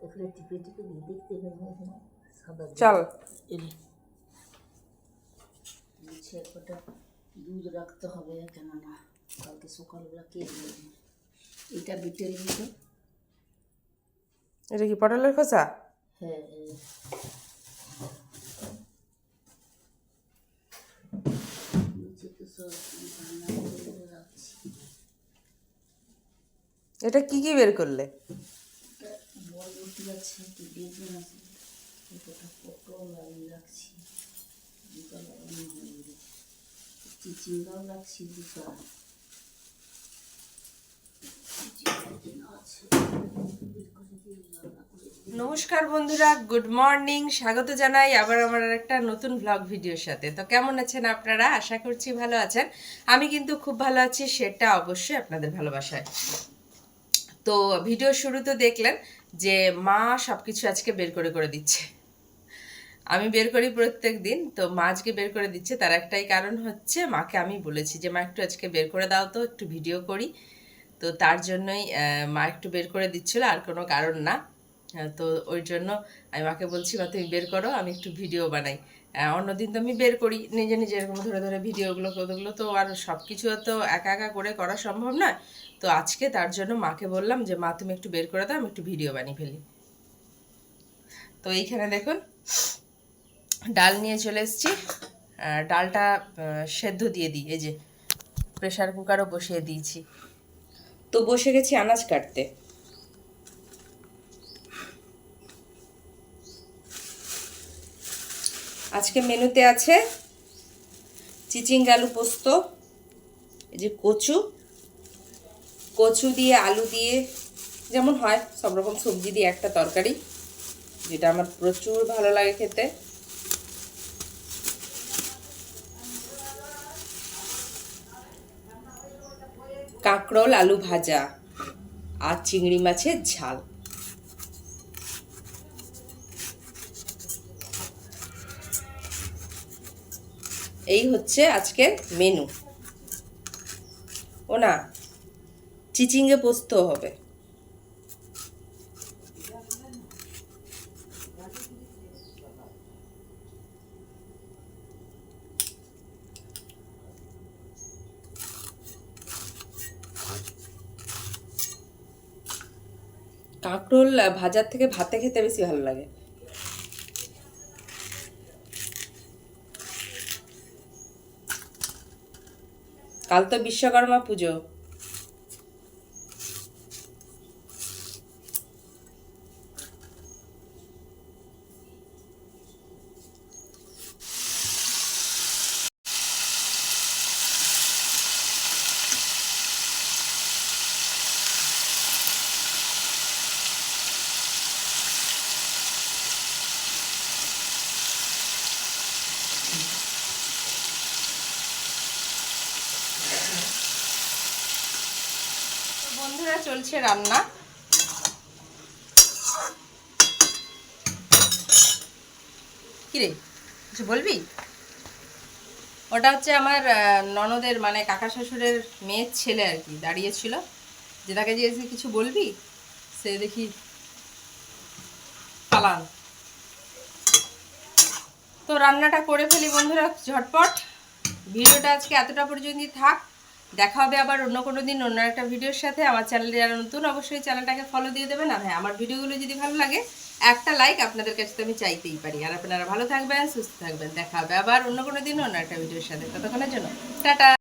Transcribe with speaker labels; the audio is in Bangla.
Speaker 1: করে টিপে টিপে দিয়ে দেখতে পাবো এখানে সাদা
Speaker 2: চল।
Speaker 1: নিচে একটা দুধ রাখতে হবে কেননা কালকে সকালবেলা কে এটা বিটের ভিতর
Speaker 2: এটা কি পটলের খোসা?
Speaker 1: হ্যাঁ রাখছি।
Speaker 2: এটা কি কি বের করলে?
Speaker 1: আছে। একটু বেগুন আছে পটল চিচিঙ্গাও দিই।
Speaker 2: নমস্কার বন্ধুরা, গুড মর্নিং। স্বাগত জানাই আবার আমার একটা নতুন ব্লগ ভিডিওর সাথে। তো কেমন আছেন আপনারা? আশা করছি ভালো আছেন। আমি কিন্তু খুব ভালো আছি, সেটা অবশ্যই আপনাদের ভালোবাসায়। তো ভিডিও শুরুতে দেখলেন যে মা সব কিছু আজকে বের করে করে দিচ্ছে। আমি বের করি প্রত্যেক দিন, তো মা আজকে বের করে দিচ্ছে। তার একটাই কারণ হচ্ছে, মাকে আমি বলেছি যে, মা, একটু আজকে বের করে দাও তো, একটু ভিডিও করি। তো তার জন্যই মা একটু বের করে দিচ্ছিল, আর কোনো কারণ না। তো ওই জন্য আমি মাকে বলছি মা তুমি বের করো আমি একটু ভিডিও বানাই। আহ, অন্যদিন তো আমি বের করি নিজে নিজে এরকম ধরে ধরে ভিডিওগুলো কতগুলো তো আর সব কিছু তো একা একা করে করা সম্ভব নয়। তো আজকে তার জন্য মাকে বললাম যে মা তুমি একটু বের করে দাও আমি একটু ভিডিও বানিয়ে ফেলি। তো এইখানে দেখুন ডাল নিয়ে চলে এসেছি। ডালটা সেদ্ধ দিয়ে দিই এই যে প্রেশার কুকারও বসিয়ে দিয়েছি। তো বসে গেছি আনাজ কাটতে। আজকে মেনুতে আছে চিচিঙ্গা আলু পোস্ত, এই যে কচু। কচু দিয়ে আলু দিয়ে যেমন হয়, সব রকম সবজি দিয়ে একটা তরকারি, যেটা আমার প্রচুর ভালো লাগে খেতে। কাঁকরোল, আলু ভাজা আর চিংড়ি মাছের ঝাল। এই হচ্ছে আজকের মেনু ও না, চিচিঙ্গে পোস্ত হবে। কাঁকরোল ভাজার থেকে ভাতে খেতে বেশি ভালো লাগে। কাল তো বিশ্বকর্মা পুজো। বন্ধুরা চলছে রান্না। কিরে কিছু বলবি? ওটা হচ্ছে আমার ননদের মানে কাকা শ্বশুরের মেয়ের ছেলে আর কি দাঁড়িয়েছিল। যে তাকে করি, কিছু বলবি? সে দেখি পালান তো রান্নাটা করে ফেলি বন্ধুরা ঝটপট। ভিডিওটা আজকে এতটা পর্যন্তই থাক। দেখা হবে আবার অন্য কোনো দিন, অন্য একটা ভিডিওর সাথে। আমার চ্যানেলে যারা নতুন, অবশ্যই চ্যানেলটাকে ফলো দিয়ে দেবেন। আর হ্যাঁ আমার ভিডিওগুলো যদি ভালো লাগে, একটা লাইক আপনাদের কাছে তো আমি চাইতেই পারি। আর আপনারা ভালো থাকবেন, সুস্থ থাকবেন। দেখা হবে আবার অন্য কোনো দিন, অন্য একটা ভিডিওর সাথে। ততক্ষণের জন্য, টাটা!